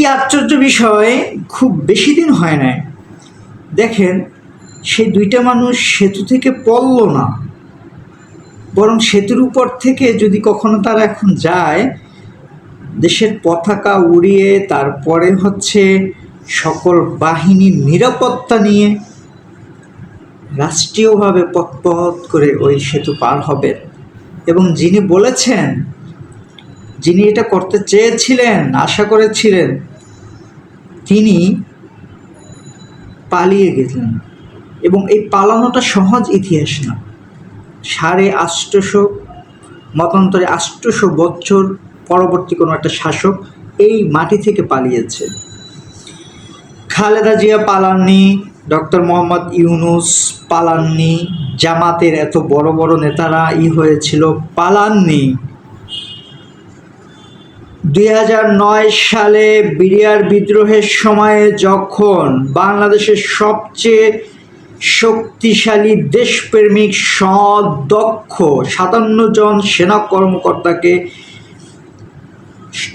কি আশ্চর্য বিষয়, খুব বেশি দিন হয় নাই। দেখেন, সেই দুইটা মানুষ সেতু থেকে পড়ল না। বরং সেতুর উপর থেকে যদি কখনো তারা এখন যায়, দেশের পতাকা উড়িয়ে তারপরে হচ্ছে সকল বাহিনীর নিরাপত্তা নিয়ে রাষ্ট্রীয়ভাবে পথপথ করে ওই সেতু পার হবে। এবং যিনি বলেছেন, যিনি এটা করতে চেয়েছিলেন, আশা করেছিলেন তিনি পালিয়ে গেলেন এবং এই পালানোটা সহজ ইতিহাস না। সাড়ে আষ্টশো মতান্তরে আষ্টশো বছর পরবর্তী কোনো একটা শাসক এই মাটি থেকে পালিয়েছে। খালেদা জিয়া পালাননি, ডক্টর মোহাম্মদ ইউনুস পালাননি, জামাতের এত বড় বড় নেতারা ই হয়েছিল, পালাননি। দুই হাজার নয় সালে বিরিয়ার বিদ্রোহের সময়ে যখন বাংলাদেশের সবচেয়ে শক্তিশালী দেশপ্রেমিক সদক্ষ সাতান্ন জন সেনা কর্মকর্তাকে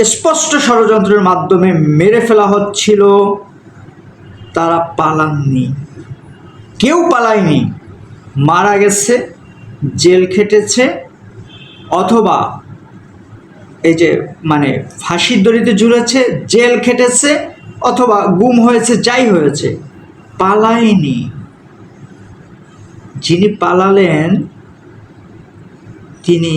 স্পষ্ট ষড়যন্ত্রের মাধ্যমে মেরে ফেলা হচ্ছিল, তারা পালাননি। কেউ পালায়নি। মারা গেছে, জেল খেটেছে, অথবা এই যে মানে ফাঁসির দড়িতে ঝুলেছে, জেল খেটেছে অথবা গুম হয়েছে, যাই হয়েছে, পালায়নি। যিনি পালালেন, তিনি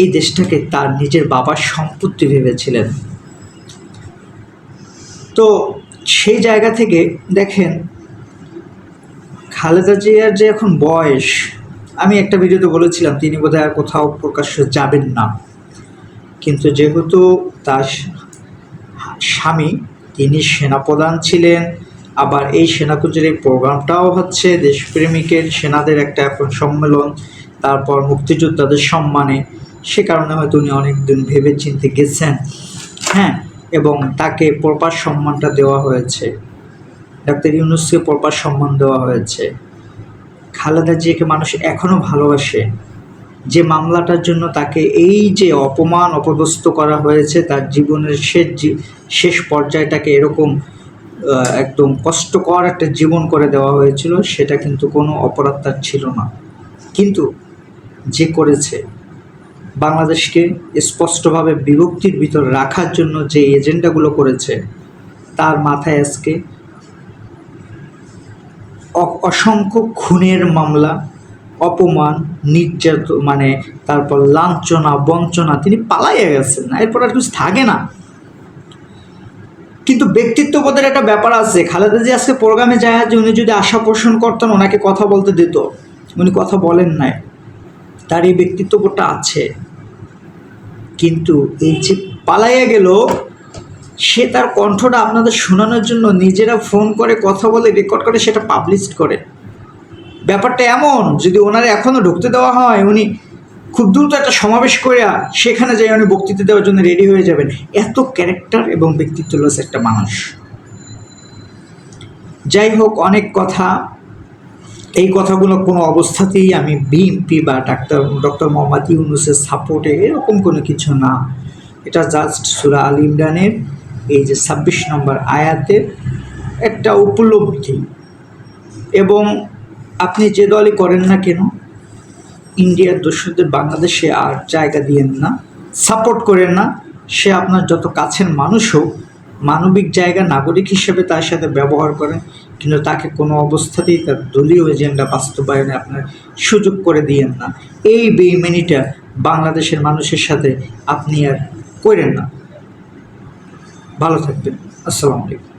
এই দেশটাকে তার নিজের বাবার সম্পত্তি ভেবেছিলেন। তো সেই জায়গা থেকে দেখেন, খালেদা জিয়ার যে এখন বয়স, আমি একটা ভিডিওতে বলেছিলাম, তিনি বোধহয় আর কোথাও প্রকাশ্য যাবেন না। কিন্তু যেহেতু তার স্বামী, তিনি সেনাপ্রধান ছিলেন, আবার এই সেনাকুঞ্জের এই প্রোগ্রামটাও হচ্ছে দেশপ্রেমিকের সেনাদের একটা এখন সম্মেলন, তারপর মুক্তিযোদ্ধাদের সম্মানে, সে কারণে হয়তো উনি অনেক দিন ভেবে চিনতে গেছেন। হ্যাঁ এবং তাকে প্রপার সম্মানটা দেওয়া হয়েছে। ডাক্তার ইউনুসকে প্রপার সম্মান দেওয়া হয়েছে। খালেদা জিয়াকে মানুষ এখনও ভালোবাসে। যে মামলাটার জন্য তাকে এই যে অপমান অপদস্থ করা হয়েছে, তার জীবনের শেষ শেষ পর্যায়টাকে এরকম একদম কষ্টকর একটা জীবন করে দেওয়া হয়েছিল, সেটা কিন্তু কোনো অপরাধ তার ছিল না। কিন্তু যে করেছে, বাংলাদেশকে স্পষ্টভাবে বিভক্তির ভিতর রাখার জন্য যে এজেন্ডাগুলো করেছে, তার মাথায় আজকে অসংখ্য খুনের মামলা অপমান, নির্যাত মানে তারপর লাঞ্ছনা, বঞ্চনা, তিনি পালাইয়া গেছেন। এরপর আর কিছু থাকে না। কিন্তু ব্যক্তিত্ববোধের একটা ব্যাপার আছে। খালেদা জি আজকে প্রোগ্রামে যায় যে উনি যদি আশা পোষণ করতেন, ওনাকে কথা বলতে দিত। উনি কথা বলেন নাই। তার এই ব্যক্তিত্ববোধটা আছে। কিন্তু এই যে পালাইয়া গেল, সে তার কণ্ঠটা আপনাদের শোনানোর জন্য নিজেরা ফোন করে কথা বলে রেকর্ড করে সেটা পাবলিশ করে। ব্যাপারটা এমন, যদি ওনার এখনও ঢুকতে দেওয়া হয়, উনি খুব দ্রুত একটা সমাবেশ করে সেখানে যাই উনি বক্তৃতা দেওয়ার জন্য রেডি হয়ে যাবেন। এত ক্যারেক্টার এবং ব্যক্তিত্বলস একটা মানুষ। যাই হোক, অনেক কথা। এই কথাগুলো কোনো অবস্থাতেই আমি বিএমপি বা ডাক্তার, ডক্টর মোহাম্মদ ইউনুসের সাপোর্টে এরকম কোনো কিছু না। এটা জাস্ট সুরা আল ইমরানের এই যে ছাব্বিশ নম্বর আয়াতের একটা উপলব্ধি। এবং আপনি যে দলই করেন না কেন, ইন্ডিয়ার দোষদের বাংলাদেশে আর জায়গা দিয়েন না, সাপোর্ট করেন না, সে আপনার যত কাছের মানুষ হোক, মানবিক জায়গা নাগরিক হিসেবে তার সাথে ব্যবহার করেন, কিন্তু তাকে কোনো অবস্থাতেই তার দলীয় এজেন্ডা বাস্তবায়নে আপনার সুযোগ করে দিয়েন না। এই বেইমেনিটা বাংলাদেশের মানুষের সাথে আপনি আর করেন না। ভালো থাকবেন। আসসালামু আলাইকুম।